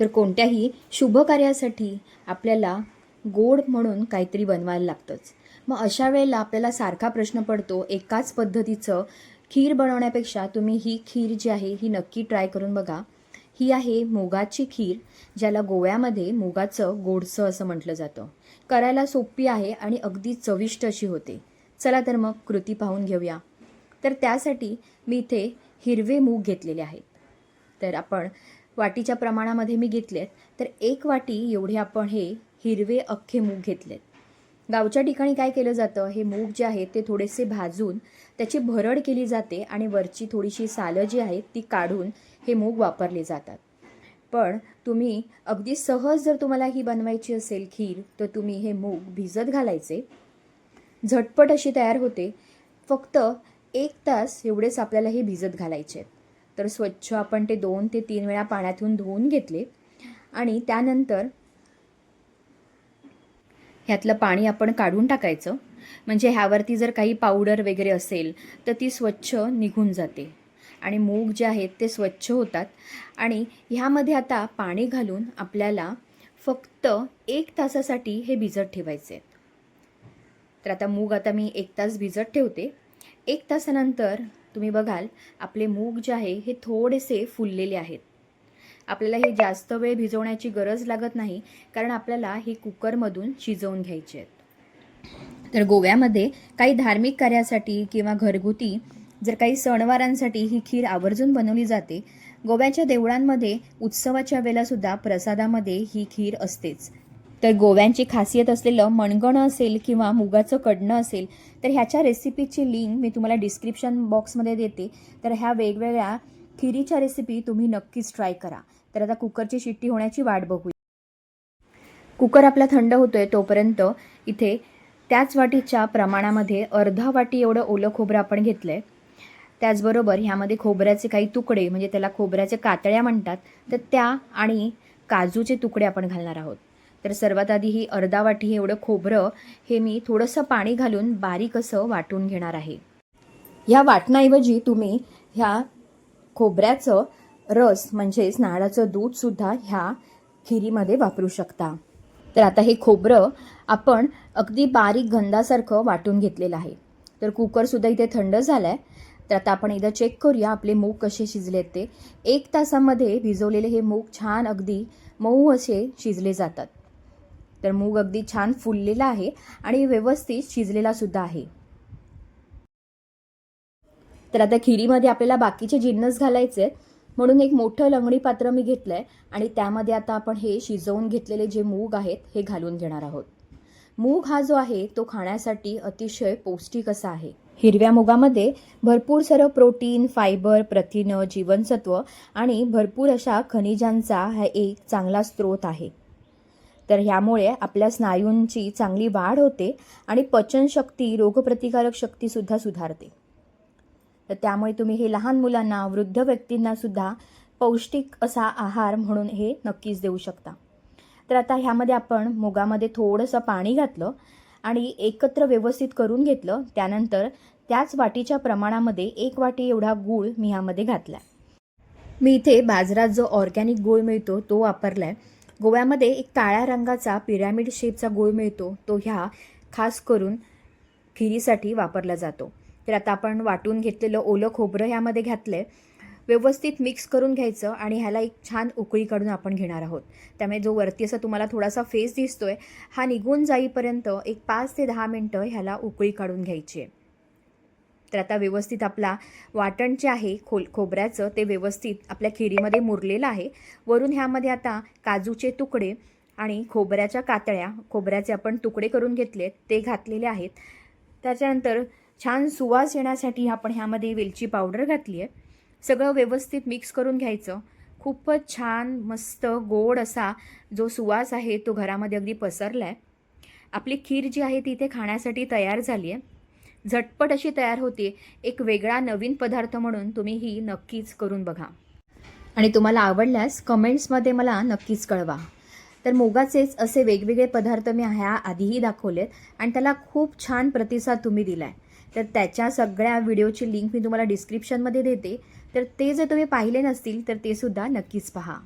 तर कोणत्याही शुभ कार्यासाठी आपल्याला गोड म्हणून काहीतरी बनवायला लागतंच. मग अशा वेळेला आपल्याला सारखा प्रश्न पडतो एकाच पद्धतीचं खीर बनवण्यापेक्षा तुम्ही ही खीर जी आहे ही नक्की ट्राय करून बघा. ही आहे मुगाची खीर ज्याला गोव्यामध्ये मुगाचं गोडसं असं म्हटलं जातं. करायला सोपी आहे आणि अगदी चविष्ट अशी होते. चला तर मग कृती पाहून घेऊया. तर त्यासाठी मी इथे हिरवे मूग घेतलेले आहेत. तर आपण वाटीच्या प्रमाणामध्ये मी घेतलेत. तर एक वाटी एवढे आपण हे हिरवे अख्खे मूग घेतलेत. गावच्या ठिकाणी काय केलं जातं? हे मूग जे आहेत ते थोडेसे भाजून त्याची भरड केली जाते आणि वरची थोडीशी सालं जी आहेत ती काढून हे मूग वापरले जातात. पण तुम्ही अगदी सहज जर तुम्हाला ही बनवायची असेल खीर तर तुम्ही हे मूग भिजत घालायचे. झटपट अशी तयार होते. फक्त एक तास एवढेच आपल्याला हे भिजत घालायचे. आहेत तर स्वच्छ आपण ते दोन ते तीन वेळा पाण्यातून धुवून घेतले. आणि त्यानंतर ह्यातलं पाणी आपण काढून टाकायचं. म्हणजे ह्यावरती जर काही पावडर वगैरे असेल तर ती स्वच्छ निघून जाते. आणि मूग जे आहेत ते स्वच्छ होतात. आणि ह्यामध्ये आता पाणी घालून आपल्याला फक्त एक तासासाठी हे भिजत ठेवायचे. तर आता मूग आता मी एक तास भिजत ठेवते. एक तासानंतर तुम्ही बघाल आपले मूग जे आहे हे थोडेसे फुललेले आहेत. आपल्याला हे जास्त वेळ भिजवण्याची गरज लागत नाही कारण आपल्याला हे कुकरमधून शिजवून घ्यायचे आहेत. तर गोव्यामध्ये काही धार्मिक कार्यासाठी किंवा घरगुती जर काही सणवारांसाठी ही खीर आवर्जून बनवली जाते गोव्याच्या देवळांमध्ये उत्सवाच्या वेळेलासुद्धा प्रसादामध्ये ही खीर असतेच. तर गोव्यांची खासियत असलेलं मणगणं असेल किंवा मुगाचं कडणं असेल तर ह्याच्या रेसिपीची लिंक मी तुम्हाला डिस्क्रिप्शन बॉक्समध्ये देते. तर ह्या वेगवेगळ्या खिरीच्या रेसिपी तुम्ही नक्कीच ट्राय करा. तर आता कुकरची शिट्टी होण्याची वाट बघूया. कुकर आपला थंड होतोय तोपर्यंत इथे त्याच वाटीच्या प्रमाणामध्ये अर्धा वाटी एवढं ओलं खोबरं आपण घेतलंय. त्याचबरोबर ह्यामध्ये खोबऱ्याचे काही तुकडे म्हणजे त्याला खोबऱ्याचे कातळ्या म्हणतात तर त्या आणि काजूचे तुकडे आपण घालणार आहोत. तर सर्वात आधी ही अर्धा वाटी एवढं खोबरं हे मी थोडंसं पाणी घालून बारीक असं वाटून घेणार आहे. ह्या वाटण्याऐवजी तुम्ही ह्या खोबऱ्याचं रस म्हणजेच नारळाचं दूधसुद्धा ह्या खिरीमध्ये वापरू शकता. तर आता हे खोबरं आपण अगदी बारीक गंधासारखं वाटून घेतलेलं आहे. तर कुकरसुद्धा इथे थंड झालं आहे तर आता आपण एकदा चेक करूया आपले मूग कसे शिजलेत ते. एक तासामध्ये भिजवलेले हे मूग छान अगदी मऊ असे शिजले जातात. तर मूग अगदी छान फुललेला आहे आणि व्यवस्थित शिजलेला सुद्धा आहे. तर आता खिरीमध्ये आपल्याला बाकीचे जिन्नस घालायचे आहेत. म्हणून एक मोठं लंगडी पात्र मी घेतलं आहे आणि त्यामध्ये आता आपण हे शिजवून घेतलेले जे मूग आहेत हे घालून घेणार आहोत. मूग हा जो आहे तो खाण्यासाठी अतिशय पौष्टिक असा आहे. हिरव्या मुगामध्ये भरपूर सारं प्रोटीन फायबर प्रथिनं जीवनसत्व आणि भरपूर अशा खनिजांचा हा एक चांगला स्रोत आहे. तर ह्यामुळे आपल्या स्नायूंची चांगली वाढ होते आणि पचनशक्ती रोगप्रतिकारक शक्तीसुद्धा सुधारते. तर त्यामुळे तुम्ही हे लहान मुलांना वृद्ध व्यक्तींनासुद्धा पौष्टिक असा आहार म्हणून हे नक्कीच देऊ शकता. तर आता ह्यामध्ये आपण मुगामध्ये थोडंसं पाणी घातलं आणि एकत्र व्यवस्थित करून घेतलं. त्यानंतर त्याच वाटीच्या प्रमाणामध्ये एक वाटी एवढा गूळ मी ह्यामध्ये घातला मी इथे बाजारात जो ऑर्गॅनिक गूळ मिळतो तो वापरला आहे गोव्यामध्ये एक काळ्या रंगाचा पिरॅमिड शेपचा गुळ मिळतो तो ह्या खास करून खिरीसाठी वापरला जातो. तर आता आपण वाटून घेतलेलं ओलं खोबरं ह्यामध्ये घातलं आहे व्यवस्थित मिक्स करून घ्यायचं आणि ह्याला एक छान उकळी काढून आपण घेणार आहोत. त्यामुळे जो वरती असा तुम्हाला थोडासा फेस दिसतोय हा निघून जाईपर्यंत एक पाच ते दहा मिनटं ह्याला उकळी काढून घ्यायची आहे. तर आता व्यवस्थित आपला वाटण जे आहे खोल खोबऱ्याचं ते व्यवस्थित आपल्या खिरीमध्ये मुरलेलं आहे. वरून ह्यामध्ये आता काजूचे तुकडे आणि खोबऱ्याच्या कातळ्या खोबऱ्याचे आपण तुकडे करून घेतले ते घातलेले आहेत. त्याच्यानंतर छान सुवास येण्यासाठी आपण ह्यामध्ये वेलची पावडर घातली आहे. सगळं व्यवस्थित मिक्स करून घ्यायचं. खूपच छान मस्त गोड असा जो सुवास आहे तो घरामध्ये अगदी पसरला आहे आपली खीर जी आहे ती इथे खाण्यासाठी तयार झाली आहे. झटपट अशी तयार होते. एक वेगळा नवीन पदार्थ म्हणून तुम्ही ही नक्कीच करून बघा. आणि तुम्हाला आवडल्यास कमेंट्समध्ये मला नक्कीच कळवा. तर मोगाचेच असे वेगवेगळे पदार्थ मी ह्या आधीही दाखवलेत आणि त्याला खूप छान प्रतिसाद तुम्ही दिला आहे तर त्याच्या सगळ्या व्हिडिओची लिंक मी तुम्हाला डिस्क्रिप्शनमध्ये देते. तर ते जर तुम्ही पाहिले नसतील तर ते सुद्धा नक्कीच पहा.